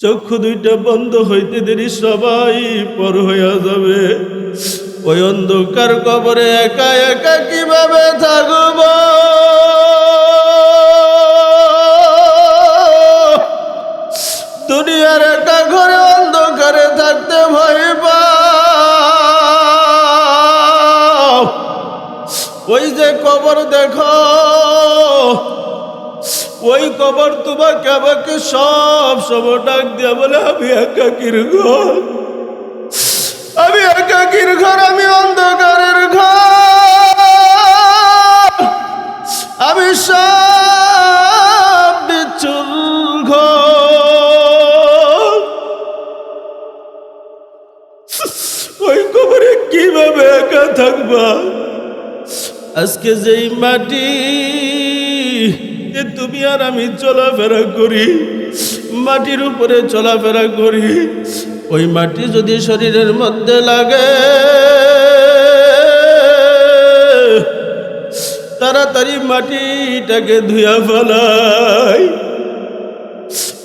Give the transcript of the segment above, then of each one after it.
চক্ষু দুইটা বন্ধ হইতে দেরি, সবাই পর হইয়া যাবে। ওই অন্ধকার কবরে একা একা কীভাবে থাকব? দুনিয়ার একটা ঘরে অন্ধকারে থাকতে ভয় ওই যে কবর দেখো ওই কবর তোমাকে, আমাকে সব সময় ডাক দিয়া বলে, আমি একাকির ঘর। আমি একাকির ঘর, আমি অন্ধকারের ঘর। আমি সব বিচ্ছুল ঘর। ওই কবরে কীভাবে একা থাকবা? আজকে যেই মাটি এ তুমি আর আমি চলাফেরা করি, মাটির উপরে চলাফেরা করি। ওই মাটি যদি শরীরের মধ্যে লাগে, তাড়াতাড়ি মাটিটাকে ধুয়া ফেলাই।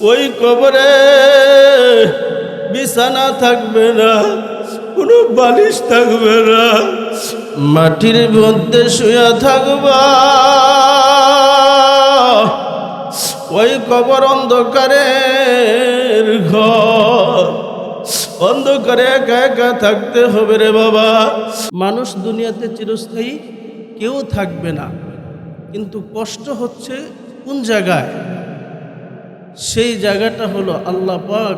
ওই কবরে বিছানা থাকবে না, কোনো বালিশ থাকবে না, মাটির মধ্যে শুয়া থাকবা। ওই কবর অন্ধকারের ঘর। অন্ধকারে একা একা থাকতে হবে রে বাবা। মানুষ দুনিয়াতে চিরস্থায়ী কেউ থাকবে না। কিন্তু কষ্ট হচ্ছে কোন জায়গায়? সেই জায়গাটা হলো আল্লাহ পাক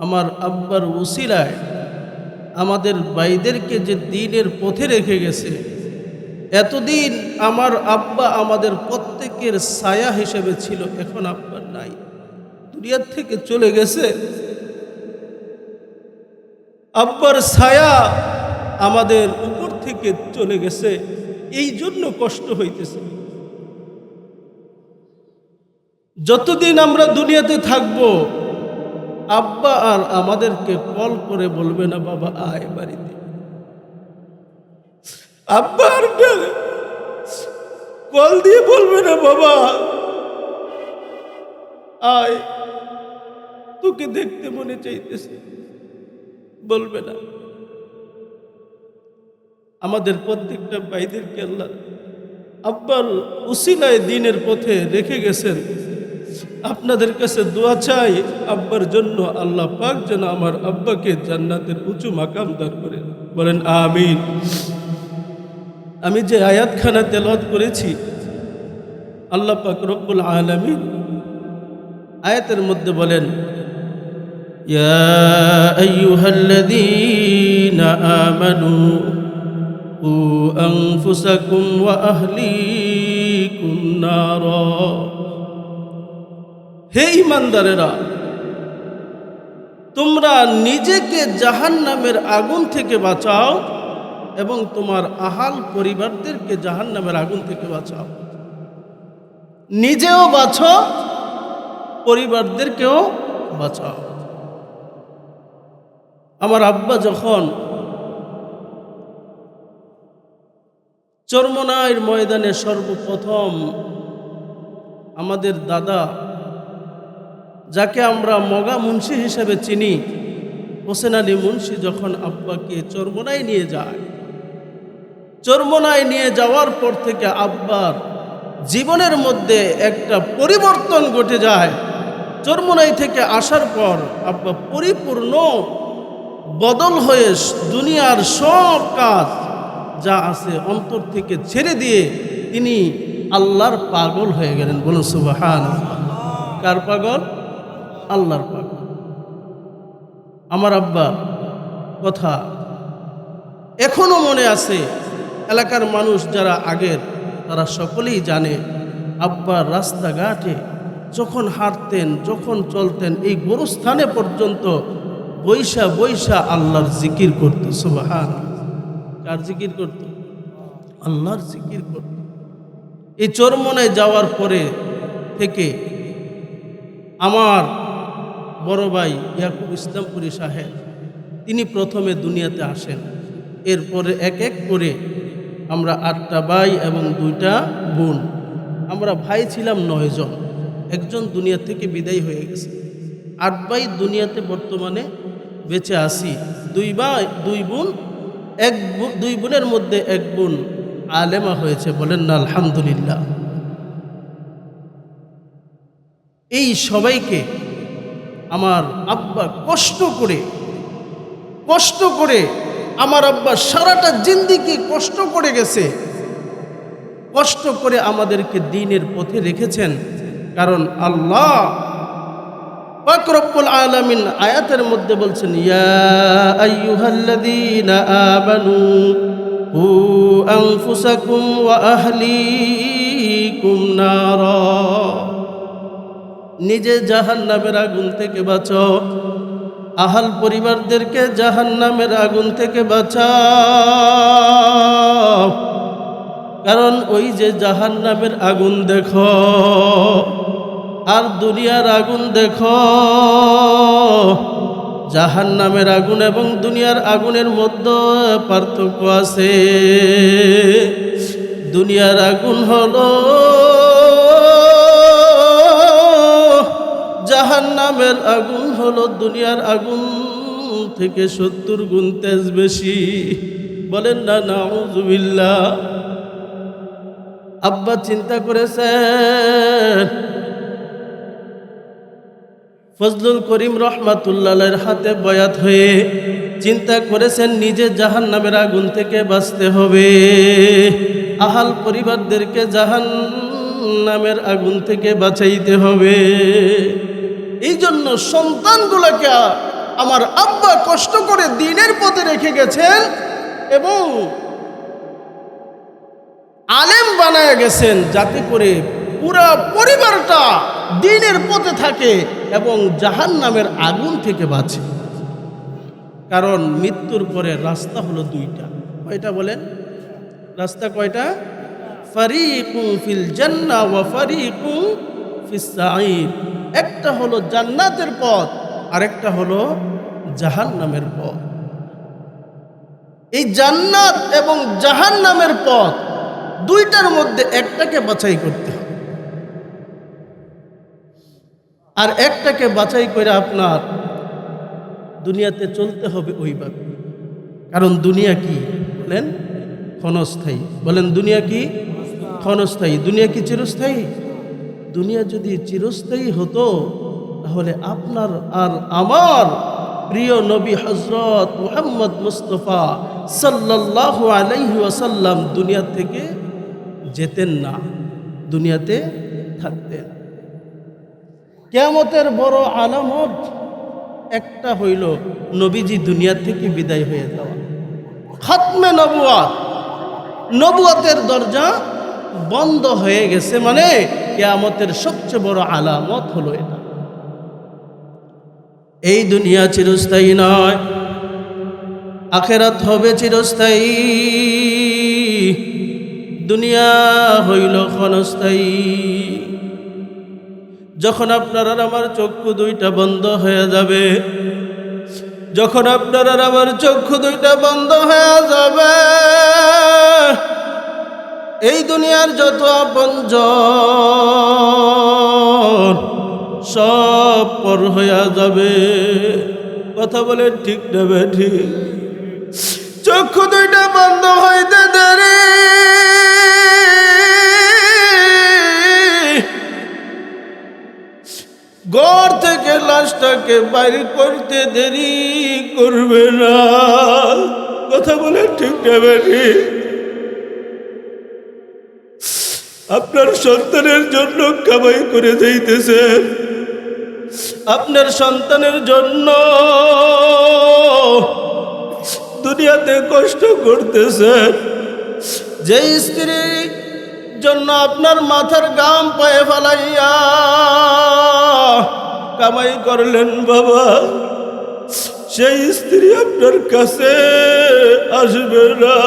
আমার আব্বার উসিলায় আমাদের ভাইদেরকে যে দিনের পথে রেখে গেছে এতদিন আমার আব্বা আমাদের প্রত্যেকের ছায়া হিসেবে ছিল, এখন আব্বার নাই। দুনিয়ার থেকে চলে গেছে। আব্বার ছায়া আমাদের উপর থেকে চলে গেছে। এই জন্য কষ্ট হইতেছে। যতদিন আমরা দুনিয়াতে থাকব, আব্বা আর আমাদেরকে কল করে বলবে না, বাবা, আয় বাড়িতে। আব্বা আর কল দিয়ে বলবে না বাবা। আয়, তোকে দেখতে মনে চাইতেছে। বলবে না। আমাদের প্রত্যেকটা ভাইদেরকে আল্লাহ আব্বার উসিলায় দিনের পথে রেখে গেছেন। আপনাদের কাছে দোয়া চাই, আব্বার জন্য আল্লাহ পাক যেন আমার আব্বাকে জান্নাতের উঁচু মাকাম দান করে বলেন, আমিন। আমি যে আয়াতখানা তেলাওয়াত করেছি আল্লাহ পাক রব্বুল আলামিন আয়াতের মধ্যে বলেন يا أيها الذين آمنوا قوا أنفسكم وأهليكم نارا হে ইমানদারেরা তোমরা নিজেকে জাহান্নামের আগুন থেকে বাঁচাও এবং তোমার আহাল পরিবারদেরকে জাহান্নামের আগুন থেকে বাঁচাও। নিজেও বাঁচো, পরিবারদেরকেও বাঁচাও। আমার আব্বা যখন চরমনায়ের ময়দানে সর্বপ্রথম আমাদের দাদা, যাকে আমরা মগা মুন্সি হিসেবে চিনি, হোসেন আলী মুন্সি যখন আব্বাকে চরমনায় নিয়ে যায় চরমনায় নিয়ে যাওয়ার পর থেকে আব্বার জীবনের মধ্যে একটা পরিবর্তন ঘটে যায়। চরমনাই থেকে আসার পর আব্বা পরিপূর্ণ বদল হয়ে দুনিয়ার সব কাজ যা আছে অন্তর থেকে ছেড়ে দিয়ে তিনি আল্লাহর পাগল হয়ে গেলেন। বলুন সুবাহান কার পাগল? আল্লাহর পাগল। আমার আব্বা কথা এখনও মনে আছে। এলাকার মানুষ যারা আগের, তারা সকলেই জানে আব্বার রাস্তাঘাটে যখন হাঁটতেন, যখন চলতেন, এই গোরস্থানে পর্যন্ত বৈশা বৈশা আল্লাহর জিকির করত সুবাহান কার জিকির করত? আল্লাহর জিকির করত। এই চরমনায় যাওয়ার পরে থেকে আমার বড় ভাই ইয়াকুব ইসলামপুরি সাহেব, তিনি প্রথমে দুনিয়াতে আসেন। এরপরে এক এক করে আমরা আটটা ভাই এবং দুইটা বোন। আমরা ভাই ছিলাম নয়জন একজন দুনিয়া থেকে বিদায় হয়ে গেছে। আট ভাই দুনিয়াতে বর্তমানে বেঁচে আসি দুই ভাই, দুই বোন, এক দুই বোনের মধ্যে এক বোন আলেমা হয়েছে বলেন না, আলহামদুলিল্লাহ। এই সবাইকে আমার আব্বা কষ্ট করে কষ্ট করে আমার আব্বা সারাটা জিন্দিগি কষ্ট করে গেছে। কষ্ট করে আমাদেরকে দিনের পথে রেখেছেন। কারণ আল্লাহ আয়াতের মধ্যে বলছেন, ইয়া নারা। নিজে জাহান্নামের আগুন থেকে বাঁচাও। আহাল পরিবারদেরকে জাহান্নামের আগুন থেকে বাঁচাও। কারণ ওই যে জাহান্নামের আগুন দেখো, আর দুনিয়ার আগুন দেখো। জাহান নামের আগুন এবং দুনিয়ার আগুনের মধ্যে পার্থক্য আছে। দুনিয়ার আগুন হলো জাহান নামের আগুন হলো দুনিয়ার আগুন থেকে সত্তর গুণ তেজ বেশি। বলেন না, নাউজুবিল্লাহ। আব্বা চিন্তা করেছেন, ফজলুল করিম রহমাতুল্লাহের হাতে বয়াত হয়ে চিন্তা করেছেন, নিজে জাহান নামের আগুন থেকে বাঁচতে হবে। আহাল পরিবারদেরকে জাহান নামের আগুন থেকে বাঁচাইতে হবে। এই জন্য সন্তানগুলোকে আমার আব্বা কষ্ট করে দিনের পথে রেখে গেছেন এবং আলেম বানায় গেছেন যাতে করে পুরা পরিবারটা দিনের পথে থাকে এবং জাহান নামের আগুন থেকে বাঁচে। কারণ মৃত্যুর পরে রাস্তা হলো দুইটা। কয়টা বলেন? রাস্তা কয়টা? ফারিকুম ফিল জান্নাহ ওয়া ফারিকুম ফিস সাঈর। একটা হলো জান্নাতের পথ, আরেকটা হলো জাহান নামের পথ। এই জান্নাত এবং জাহান্নামের পথ দুইটার মধ্যে একটাকে বাছাই করতে হবে। আর একটাকে বাছাই করে আপনার দুনিয়াতে চলতে হবে ওইভাবে। কারণ দুনিয়া কি? বলেন, ক্ষণস্থায়ী। বলেন, দুনিয়া কি? ক্ষণস্থায়ী। দুনিয়া কি চিরস্থায়ী? দুনিয়া যদি চিরস্থায়ী হতো, তাহলে আপনার আর আমার প্রিয় নবী হজরত মুহাম্মদ মুস্তফা সাল্লাল্লাহু আলাইহি ওয়াসাল্লাম দুনিয়া থেকে যেতেন না, দুনিয়াতে থাকতেন। কেয়ামতের বড় আলামত একটা হইল নবীজি দুনিয়া থেকে বিদায় হয়ে যাওয়া। খাতমে নবুয়াত, নবুয়াতের দরজা বন্ধ হয়ে গেছে মানে কেয়ামতের সবচেয়ে বড় আলামত হলো এটা। এই দুনিয়া চিরস্থায়ী নয়, আখেরাত হবে চিরস্থায়ী। দুনিয়া হইল ক্ষণস্থায়ী। যখন আপনার আর আমার চক্ষু দুইটা বন্ধ হয়ে যাবে, যখন আপনার আর আমার চক্ষু দুইটা বন্ধ হয়ে যাবে এই দুনিয়ার যত আপন সব পর হইয়া যাবে। কথা বলে ঠিক নেবে ঠিক চক্ষু দুইটা বন্ধ হইতে দেরি। ঘর থেকে লাশটাকে বাইরে করতে দেরি করবে না। কথা বলে ঠিক নেবে ঠিক আপনার সন্তানের জন্য কামাই করে যাইতেছেন আপনার সন্তানের জন্য দুনিয়াতে কষ্ট করতেছেন। যে স্ত্রী জন্য আপনার মাথার গাম পায়ে ফেলাইয়া কামাই করলেন বাবা, সেই স্ত্রী আপনার কাছে আসবে না।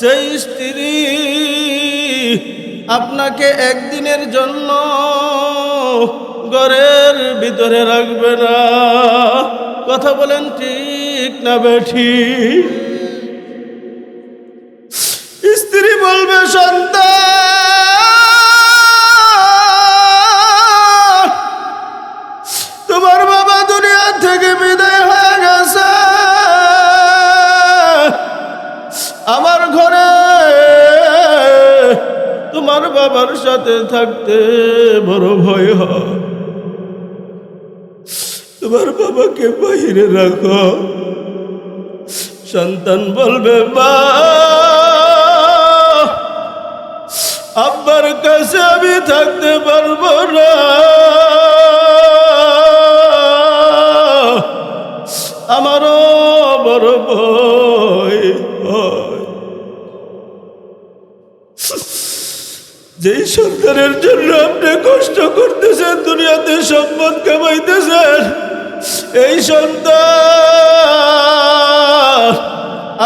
সেই স্ত্রী আপনাকে একদিনের জন্য ঘরের ভিতরে রাখবে না। কথা বলেন ঠিক না বেঠি? স্ত্রী বলবে, সন্তান বাবার সাথে থাকতে বড় ভয় হয়। তোমার বাবাকে বাহিরে রাখো। সন্তান বলবে, মা, আব্বার কাছে আমি থাকতে পারব না। আমারও বড় ভয় হয় যেই সন্তানের জন্য আপনি কষ্ট করতেছেন, দুনিয়াতে সম্পদ কামাইতেছেন, এই সন্তান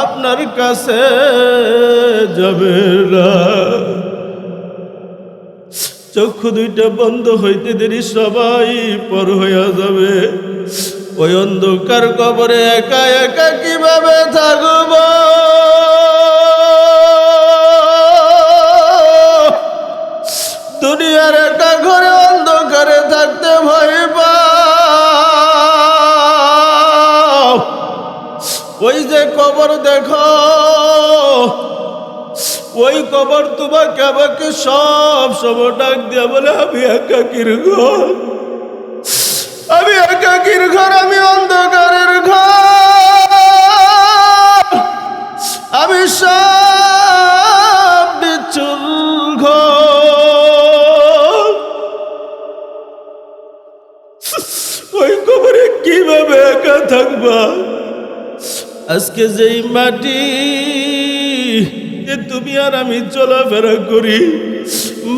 আপনার কাছে যাবে না। চক্ষু দুইটা বন্ধ হইতে দেরি, সবাই পর হইয়া যাবে। ওই অন্ধকার কবরে একা একা কীভাবে থাকব? দুনিয়ার একটা ঘরে অন্ধকারে থাকতে ভয় ওই যে কবর দেখো, ওই কবর তোমাকে আমাকে সব সময় ডাক দিয়া বলে, আমি একাকির ঘর। আমি একাকির ঘর, আমি অন্ধকারের ঘর। একা থাকবা। আজকে যেই মাটি তুমি আর আমি চলাফেরা করি,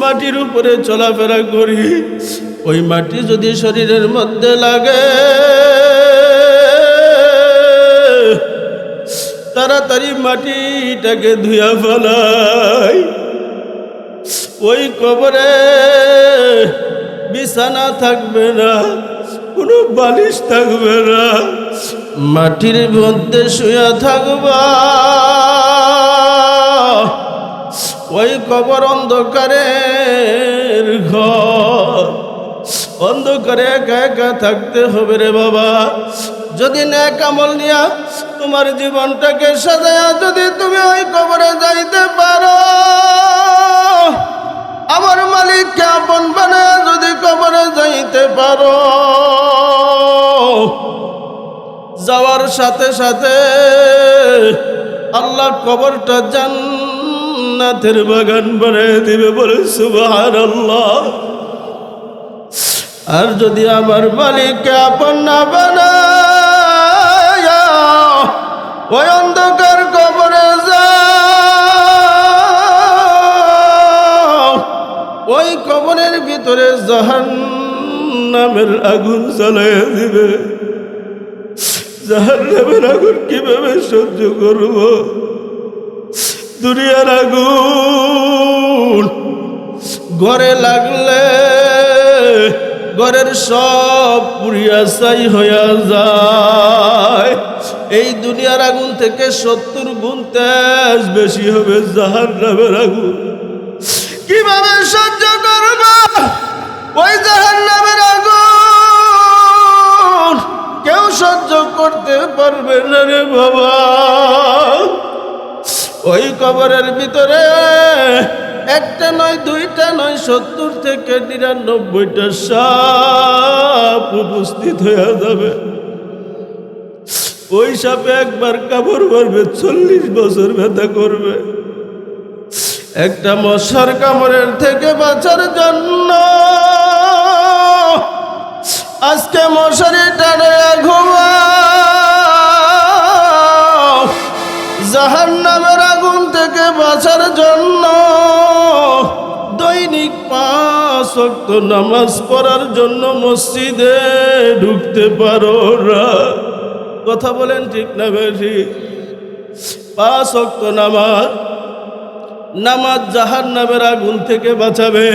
মাটির উপরে চলাফেরা করি, ওই মাটি যদি শরীরের মধ্যে লাগে, তাড়াতাড়ি মাটিটাকে ধুয়া ফেলাই। ওই কবরে বিছানা থাকবে না। কোনো বালিশ থাকবে না। মাটির মধ্যে শুয়ে থাকবা। ওই কবর অন্ধকারের ঘর। অন্ধকারে একা একা থাকতে হবে রে বাবা। যদি ন্যাক আমল নিয়া তোমার জীবনটাকে সাজায়া যদি তুমি ওই কবরে যাইতে পারো। আমার মালিককে আপন বানায় যদি কবরে যাইতে পারো। যাওয়ার সাথে সাথে আল্লাহ কবরটা জান্নাতের বাগান বানিয়ে দিবে বলে সুবাহার আল্লাহ আর যদি আমার মালিককে আপন না বানায় কবরে যাও, ওই কবরের ভিতরে জাহান নামের আগুন জ্বালাইয়া দিবে। জাহান নামের আগুন কীভাবে সহ্য করব? দুনিয়ার আগুন ঘরে লাগলে ঘরের সব পুরিয়া ছাই হইয়া যায়। এই দুনিয়ার আগুন থেকে সত্তর গুণ তেজ বেশি হবে জাহার নামের আগুন। কীভাবে সহ্য করব? ওই জাহার করতে পারবে না রে বাবা। ওই কবরের ভিতরে একটা নয়, দুইটা নয়, সত্তর থেকে নিরানব্বইটা সাপ উপস্থিত হয়ে যাবে। ওই সাপে একবার কাপড় মারবে, চল্লিশ বছর ব্যথা করবে। একটা মশার কামড়ের থেকে বাঁচার জন্য আজকে মশারি টানে ঘুমাও জাহান নামের আগুন থেকে বাঁচার জন্য দৈনিক পাঁচ নামাজ পড়ার জন্য মসজিদে ঢুকতে পারো না। কথা বলেন ঠিক না বেশি পাঁচ ওয়াক্ত নামাজ নামাজ জাহান নামের আগুন থেকে বাঁচাবে।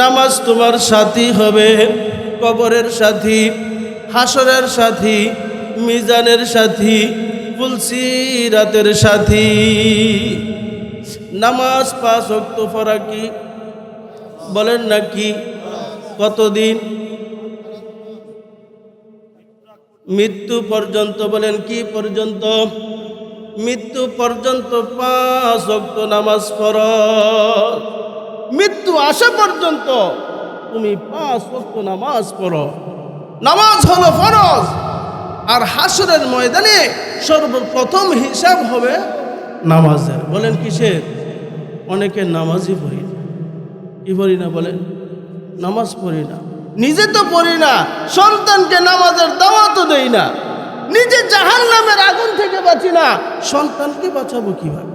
নামাজ তোমার সাথী হবে, কবরের সাথী, হাসরের সাথী, মিজানের সাথী তুলসি রাতের সাথী, নামাজ পাঁচ অক্ত ফরাকি। বলেন নাকি কতদিন? মৃত্যু পর্যন্ত, বলেন কি পর্যন্ত? মৃত্যু পর্যন্ত পাঁচ অক্ত নামাজ ফরজ। মৃত্যু আসা পর্যন্ত তুমি পাঁচ অক্ত নামাজ পড়ো। নামাজ হলো ফরজ। আর হাসরের ময়দানে সর্বপ্রথম হিসাব হবে নামাজের। বলেন কিসের? অনেকে নামাজই পড়ি না। কি পড়ি না বলেন? নামাজ পড়ি না। নিজে তো পড়ি না, সন্তানকে নামাজের দাওয়াতও দেই না। নিজে জাহান নামের আগুন থেকে বাঁচি না। সন্তানকে বাঁচাবো কীভাবে?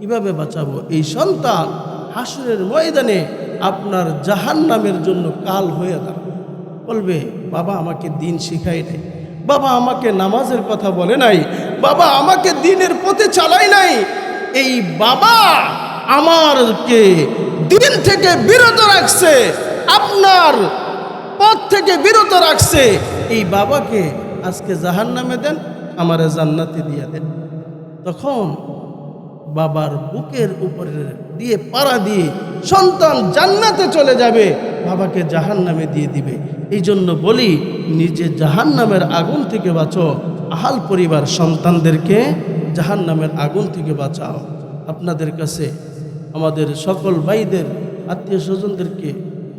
কীভাবে বাঁচাবো? এই সন্তান হাসরের ময়দানে আপনার জাহান নামের জন্য কাল হয়ে দাঁড়াবে। বলবে, বাবা, আমাকে দিন শিখাই নাই। বাবা আমাকে নামাজের কথা বলে নাই, বাবা আমাকে দিনের পথে চালাই নাই। এই বাবা আমারকে দিন থেকে বিরত রাখছে, আপনার পথ থেকে বিরত রাখছে। এই বাবাকে আজকে জাহান নামে দেন, আমারে জান্নাতে দিয়ে দেন। তখন বাবার বুকের উপরে দিয়ে পাড়া দিয়ে সন্তান জান্নাতে চলে যাবে, বাবাকে জাহান নামে দিয়ে দিবে। এই জন্য বলি, নিজে জাহান নামের আগুন থেকে বাঁচো। আহাল পরিবার সন্তানদেরকে জাহান নামের আগুন থেকে বাঁচাও। আপনাদের কাছে, আমাদের সকল ভাইদের, আত্মীয় স্বজনদেরকে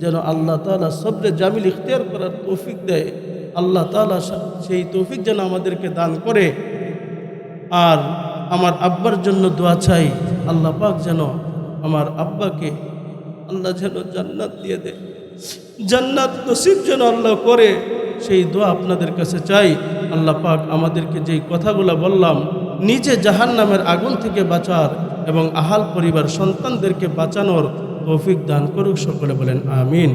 যেন আল্লাহ তালা সবরে জামিল ইখতিয়ার করার তৌফিক দেয়। আল্লাহ তালা সেই তৌফিক যেন আমাদেরকে দান করে। আর আমার আব্বার জন্য দোয়া চাই, আল্লাহ পাক যেন আমার আব্বাকে আল্লাহ যেন জান্নাত দিয়ে দেয়। জান্নাত নসিব যেন আল্লাহ করে, সেই দোয়া আপনাদের কাছে চাই। আল্লাহ পাক আমাদেরকে যেই কথাগুলো বললাম, নিজে জাহান নামের আগুন থেকে বাঁচার এবং আহাল পরিবার সন্তানদেরকে বাঁচানোর তৌফিক দান করুক, সকলে বলেন আমিন।